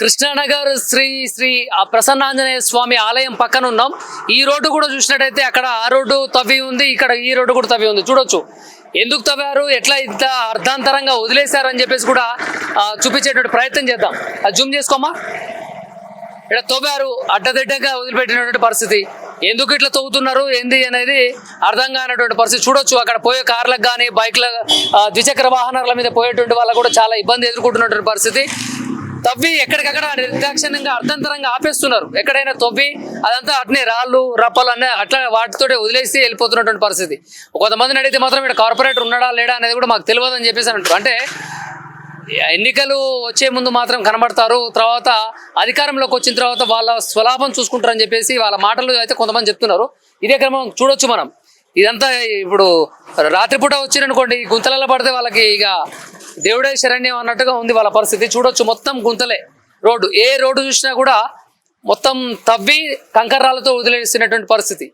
కృష్ణానగర్ శ్రీ శ్రీ ఆ ప్రసన్నాంజనేయ స్వామి ఆలయం పక్కన ఉన్నాం ఈ రోడ్డు కూడా చూసినట్టయితే అక్కడ ఆ రోడ్డు తవ్వి ఉంది ఇక్కడ ఈ రోడ్డు కూడా తవ్వి ఉంది. చూడొచ్చు. ఎందుకు తవ్వారు? ఎట్లా ఇంత అర్ధాంతరంగా అని చెప్పేసి కూడా చూపించేటువంటి ప్రయత్నం చేద్దాం. అది జూమ్ చేసుకోమా ఇక్కడ తవ్వారు అడ్డదిడ్డగా వదిలిపెట్టినటువంటి పరిస్థితి. ఎందుకు ఇట్లా తవ్వుతున్నారు? ఏంది అనేది అర్థం కానటువంటి పరిస్థితి. చూడొచ్చు అక్కడ పోయే కార్లకు కానీ బైక్ల ద్విచక్ర వాహనాల మీద పోయేటువంటి వాళ్ళకు కూడా చాలా ఇబ్బంది ఎదుర్కొంటున్నటువంటి పరిస్థితి. తవ్వి ఎక్కడికక్కడ నిర్దాక్షిణ్యంగా అర్థంతరంగా ఆపేస్తున్నారు. ఎక్కడైనా తవ్వి అదంతా అట్నే రాళ్ళు రప్పలు అన్నీ అట్లా వాటితోటే వదిలేసి వెళ్ళిపోతున్నటువంటి పరిస్థితి. కొంతమందిని అడిగితే మాత్రం ఇక్కడ కార్పొరేటర్ ఉన్నాడా లేడా అనేది కూడా మాకు తెలియదు అని చెప్పేసి అంటారు. అంటే ఎన్నికలు వచ్చే ముందు మాత్రం కనబడతారు. తర్వాత అధికారంలోకి వచ్చిన తర్వాత వాళ్ళ స్వలాభం చూసుకుంటారని చెప్పేసి వాళ్ళ మాటలు అయితే కొంతమంది చెప్తున్నారు. ఇదే క్రమం చూడొచ్చు మనం. ఇదంతా ఇప్పుడు రాత్రిపూట వచ్చిరనుకోండి గుంతలలో పడితే వాళ్ళకి ఇక దేవుడే శరణ్యం అన్నట్టుగా ఉంది వాళ్ళ పరిస్థితి. చూడొచ్చు మొత్తం గుంతలే రోడ్డు. ఏ రోడ్డు చూసినా కూడా మొత్తం తవ్వి కంకర్రాలతో వదిలేసినటువంటి పరిస్థితి.